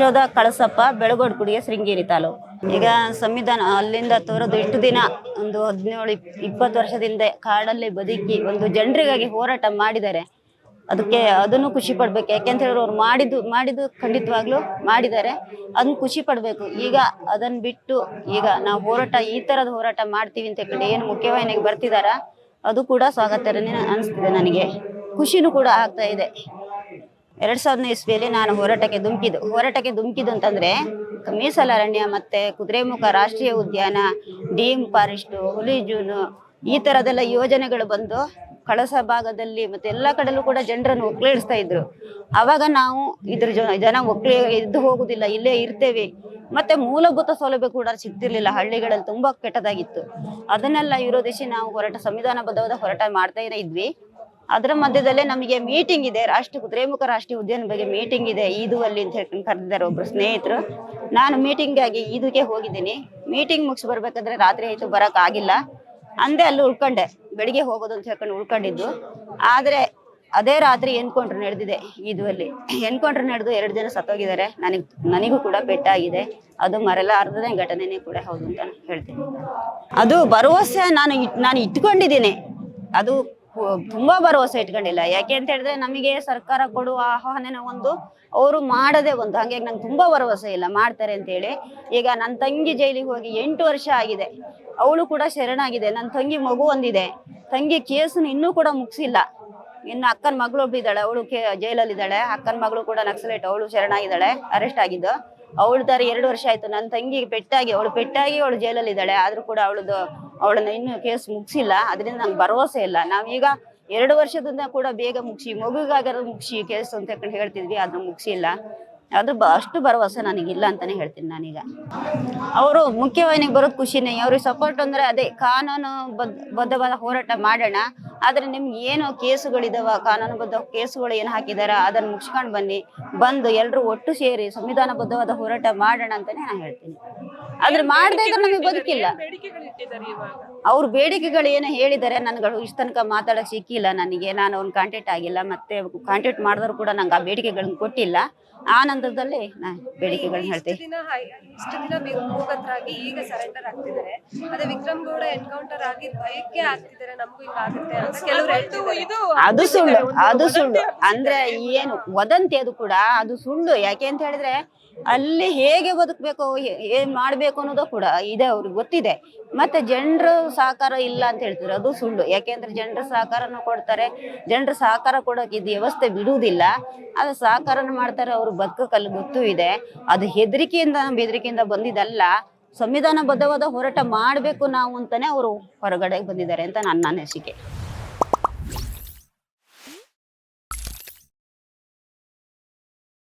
ಯಶೋಧ ಕಳಸಪ್ಪ ಬೆಳಗೋಡ್ಕುಡಿಯ ಶೃಂಗೇರಿ ತಾಲೂಕು. ಈಗ ಸಂವಿಧಾನ ಅಲ್ಲಿಂದ ತೋರೋದು ಇಷ್ಟು ದಿನ? ಒಂದು ಹದಿನೇಳು, ಇಪ್ಪತ್ತು ವರ್ಷದಿಂದ ಕಾಡಲ್ಲಿ ಬದುಕಿ ಒಂದು ಜನರಿಗಾಗಿ ಹೋರಾಟ ಮಾಡಿದ್ದಾರೆ. ಅದಕ್ಕೆ ಅದನ್ನು ಖುಷಿ ಪಡ್ಬೇಕು. ಯಾಕೆಂತ ಹೇಳಿದ್ರು ಅವ್ರು ಮಾಡಿದ್ದು ಮಾಡಿದ್ದು ಖಂಡಿತವಾಗ್ಲೂ ಮಾಡಿದ್ದಾರೆ. ಅದನ್ನ ಖುಷಿ ಪಡ್ಬೇಕು. ಈಗ ಅದನ್ನ ಬಿಟ್ಟು ಈಗ ನಾವು ಹೋರಾಟ, ಈ ತರದ ಹೋರಾಟ ಮಾಡ್ತೀವಿ ಅಂತ ಕಡೆ ಏನು ಮುಖ್ಯವಾಹಿನಿಗೆ ಬರ್ತಿದಾರ? ಅದು ಕೂಡ ಸ್ವಾಗತ ಅನಿಸ್ತಿದೆ ನನಗೆ. ಖುಷಿನೂ ಕೂಡ ಆಗ್ತಾ ಇದೆ. ಎರಡ್ ಸಾವಿರದ ಇಸ್ವಿಯಲ್ಲಿ ನಾನು ಹೋರಾಟಕ್ಕೆ ಧುಮುಕಿದ್ದು. ಹೋರಾಟಕ್ಕೆ ಧುಮುಕಿದ್ದು ಅಂತಂದ್ರೆ ಮೀಸಲ ಅರಣ್ಯ ಮತ್ತೆ ಕುದುರೆಮುಖ ರಾಷ್ಟ್ರೀಯ ಉದ್ಯಾನ, ಡೀಮ್ ಫಾರೆಸ್ಟ್, ಹುಲಿ ಜೂನು, ಈ ತರದೆಲ್ಲ ಯೋಜನೆಗಳು ಬಂದು ಕಳಸ ಭಾಗದಲ್ಲಿ ಮತ್ತೆ ಎಲ್ಲ ಕಡೆಲೂ ಕೂಡ ಜನರನ್ನು ಒಕ್ಕಲೇಡಿಸ್ತಾ ಇದ್ರು. ಅವಾಗ ನಾವು ಇದ್ರ ಜನ ಜನ ಒಕ್ಕಲೇ ಇದ್ದು ಹೋಗುದಿಲ್ಲ, ಇಲ್ಲೇ ಇರ್ತೇವೆ. ಮತ್ತೆ ಮೂಲಭೂತ ಸೌಲಭ್ಯ ಕೂಡ ಸಿಗ್ತಿರ್ಲಿಲ್ಲ, ಹಳ್ಳಿಗಳಲ್ಲಿ ತುಂಬಾ ಕೆಟ್ಟದಾಗಿತ್ತು. ಅದನ್ನೆಲ್ಲ ವಿರೋಧಿಸಿ ನಾವು ಹೋರಾಟ ಸಂವಿಧಾನಬದ್ಧವಾದ ಹೋರಾಟ ಮಾಡ್ತಾ ಇದ್ವಿ. ಅದರ ಮಧ್ಯದಲ್ಲೇ ನಮಗೆ ಮೀಟಿಂಗ್ ಇದೆ. ರಾಷ್ಟ್ರ ಕುದುರೆಮುಖ ರಾಷ್ಟ್ರೀಯ ಉದ್ಯಾನ ಬಗ್ಗೆ ಮೀಟಿಂಗ್ ಇದೆ. ಈದುವಲ್ಲಿ ಅಂತ ಹೇಳ್ಕೊಂಡು ಕರೆದಿದ್ದಾರೆ ಒಬ್ರು ಸ್ನೇಹಿತರು. ನಾನು ಮೀಟಿಂಗ್ ಆಗಿ ಇದಕ್ಕೆ ಹೋಗಿದ್ದೀನಿ. ಮೀಟಿಂಗ್ ಮುಗಿಸಿ ಬರ್ಬೇಕಾದ್ರೆ ರಾತ್ರಿ ಆಯ್ತು, ಬರಕ್ ಆಗಿಲ್ಲ. ಅಂದೆ ಅಲ್ಲಿ ಉಳ್ಕೊಂಡೆ. ಬೆಳಿಗ್ಗೆ ಹೋಗೋದು ಅಂತ ಹೇಳ್ಕೊಂಡು ಉಳ್ಕೊಂಡಿದ್ದು. ಆದ್ರೆ ಅದೇ ರಾತ್ರಿ ಎನ್ಕೌಂಟ್ರ್ ನಡೆದಿದೆ ಈದುವಲ್ಲಿ ಎನ್ಕೌಂಟ್ರ್ ನಡೆದು ಎರಡು ಜನ ಸತ್ತೋಗಿದ್ದಾರೆ. ನನಗೆ, ನನಗೂ ಕೂಡ ಪೆಟ್ಟಾಗಿದೆ. ಅದು ಮರೆಲಾರದೇ ಘಟನೆನೇ ಕೂಡ ಹೌದು ಅಂತ ಹೇಳ್ತೀನಿ. ಅದು ಭರವಸೆ ನಾನು ನಾನು ಇಟ್ಕೊಂಡಿದ್ದೀನಿ. ಅದು ತುಂಬಾ ಭರವಸೆ ಇಟ್ಕೊಂಡಿಲ್ಲ. ಯಾಕೆ ಅಂತ ಹೇಳಿದ್ರೆ ನಮಗೆ ಸರ್ಕಾರ ಕೊಡುವ ಆಹ್ವಾನನ ಒಂದು ಅವರು ಮಾಡದೆ ಒಂದು. ಹಂಗಾಗಿ ನಂಗೆ ತುಂಬಾ ಭರವಸೆ ಇಲ್ಲ. ಮಾಡ್ತಾರೆ ಅಂತ ಹೇಳಿ. ಈಗ ನನ್ನ ತಂಗಿ ಜೈಲಿಗೆ ಹೋಗಿ ಎಂಟು ವರ್ಷ ಆಗಿದೆ. ಅವಳು ಕೂಡ ಶರಣಾಗಿದೆ. ನನ್ನ ತಂಗಿ ಮಗು ಒಂದಿದೆ. ತಂಗಿ ಕೇಸನ್ನು ಇನ್ನೂ ಕೂಡ ಮುಗಿಸಿಲ್ಲ. ಇನ್ನು ಅಕ್ಕನ ಮಗಳು ಒಬ್ಳಿದ್ದಾಳೆ. ಅವಳು ಜೈಲಲ್ಲಿದ್ದಾಳೆ. ಅಕ್ಕನ ಮಗಳು ಕೂಡ ನಕ್ಸಲೇಟ್. ಅವಳು ಶರಣಾಗಿದ್ದಾಳೆ. ಅರೆಸ್ಟ್ ಆಗಿದ್ದು. ಅವಳು ತರ ಎರಡು ವರ್ಷ ಆಯ್ತು. ನನ್ನ ತಂಗಿಗೆ ಪೆಟ್ಟಾಗಿ, ಅವಳು ಪೆಟ್ಟಾಗಿ ಅವಳು ಜೈಲಲ್ಲಿ ಇದ್ದಾಳೆ ಆದ್ರೂ ಕೂಡ ಅವಳದು, ಅವಳನ್ನ ಇನ್ನೂ ಕೇಸ್ ಮುಗಿಸಿಲ್ಲ. ಅದರಿಂದ ನಂಗೆ ಭರವಸೆ ಇಲ್ಲ. ನಾವೀಗ ಎರಡು ವರ್ಷದಿಂದ ಕೂಡ ಬೇಗ ಮುಗಿಸಿ ಮಗುಗಾಗರ ಮುಗಿಸಿ ಕೇಸ್ ಅಂತ ಹೇಳ್ತಿದ್ವಿ. ಅದನ್ನ ಮುಗಿಸಿಲ್ಲ. ಬ ಅಷ್ಟು ಭರವಸೆ ನನಗಿಲ್ಲ ಅಂತಾನೆ ಹೇಳ್ತೀನಿ ನಾನೀಗ. ಅವರು ಮುಖ್ಯವಾಹಿನಿಗೆ ಬರೋದು ಖುಷಿನೇ. ಅವ್ರಿಗೆ ಸಪೋರ್ಟ್ ಅಂದ್ರೆ ಅದೇ ಕಾನೂನು ಬದ್ಧ ಬದ್ಧವಾದ ಹೋರಾಟ ಮಾಡೋಣ. ಆದ್ರೆ ನಿಮ್ಗೆ ಏನು ಕೇಸುಗಳಿದಾವ, ಕಾನೂನುಬದ್ಧ ಕೇಸುಗಳು ಏನು ಹಾಕಿದಾರ ಅದನ್ನ ಮುಗಿಸ್ಕೊಂಡು ಬನ್ನಿ. ಬಂದು ಎಲ್ಲರೂ ಒಟ್ಟು ಸೇರಿ ಸಂವಿಧಾನಬದ್ಧವಾದ ಹೋರಾಟ ಮಾಡೋಣ ಅಂತಾನೆ ನಾನು ಹೇಳ್ತೀನಿ. ಆದ್ರೆ ಮಾಡದೇ ಇದ್ರೆ ನಮಗೆ ಬದುಕಿಲ್ಲ ಅವ್ರ ಬೇಡಿಕೆಗಳು ಏನೋ ಹೇಳಿದ್ದಾರೆ ನನ್ಗಳು ಇಷ್ಟ ತನಕ ಮಾತಾಡಕ್ ಸಿಕ್ಕಿಲ್ಲ. ನನಗೆ ನಾನು ಅವ್ನ ಕಾಂಟ್ಯಾಕ್ಟ್ ಆಗಿಲ್ಲ. ಮತ್ತೆ ಕಾಂಟ್ಯಾಕ್ಟ್ ಮಾಡಿದ್ರು ಕೂಡ ನಂಗೆ ಆ ಬೇಡಿಕೆಗಳನ್ನ ಕೊಟ್ಟಿಲ್ಲ. ಆ ನಂತರದಲ್ಲಿ ನಾ ಬೇಡಿಕೆಗಳನ್ನ ಹೇಳ್ತೀನಿ. ಇಷ್ಟು ದಿನ ಈಗ ಸರೆಂಡರ್ ಆಗ್ತಿದ್ದಾರೆ. ಅದೇ ವಿಕ್ರಮ್ ಗೌಡ ಎನ್ಕೌಂಟರ್ ಆಗಿ ಭಯಕ್ಕೆ ಆಗ್ತಿದ್ದಾರೆ. ನಮಗೂ ಹಿಂಗಾಗುತ್ತೆ ಅಂತ ಕೆಲವರು ಹೇಳ್ತಿದ್ದಾರೆ. ಅದು ಸುಳ್ಳು ಅದು ಸುಳ್ಳು. ಅಂದ್ರೆ ಏನು ವದಂತಿ ಅದು ಕೂಡ ಅದು ಸುಳ್ಳು. ಯಾಕೆ ಅಂತ ಹೇಳಿದ್ರೆ ಅಲ್ಲಿ ಹೇಗೆ ಬದುಕ್ಬೇಕು ಏನ್ ಮಾಡ್ಬೇಕು ಅನ್ನೋದು ಕೂಡ ಇದೆ, ಅವ್ರಿಗೆ ಗೊತ್ತಿದೆ. ಮತ್ತೆ ಜನರ ಸಹಕಾರ ಇಲ್ಲ ಅಂತ ಹೇಳ್ತಾರೆ, ಅದು ಸುಳ್ಳು. ಯಾಕೆಂದ್ರೆ ಜನರ ಸಹಕಾರನ ಕೊಡ್ತಾರೆ, ಜನರ ಸಹಕಾರ ಕೊಡೋಕೆ ಇದು ವ್ಯವಸ್ಥೆ ಬಿಡುವುದಿಲ್ಲ. ಅದು ಸಹಕಾರನ ಮಾಡ್ತಾರೆ, ಅವ್ರು ಬದುಕಲ್ಲಿ ಗೊತ್ತೂ ಇದೆ. ಅದು ಹೆದರಿಕೆಯಿಂದ, ಬೆದರಿಕೆಯಿಂದ ಬಂದಿದ್ದಲ್ಲ ಸಂವಿಧಾನಬದ್ಧವಾದ ಹೋರಾಟ ಮಾಡಬೇಕು ನಾವು ಅಂತಾನೆ ಅವರು ಹೊರಗಡೆ ಬಂದಿದ್ದಾರೆ ಅಂತ ನನ್ನ ಅನಿಸಿಕೆ.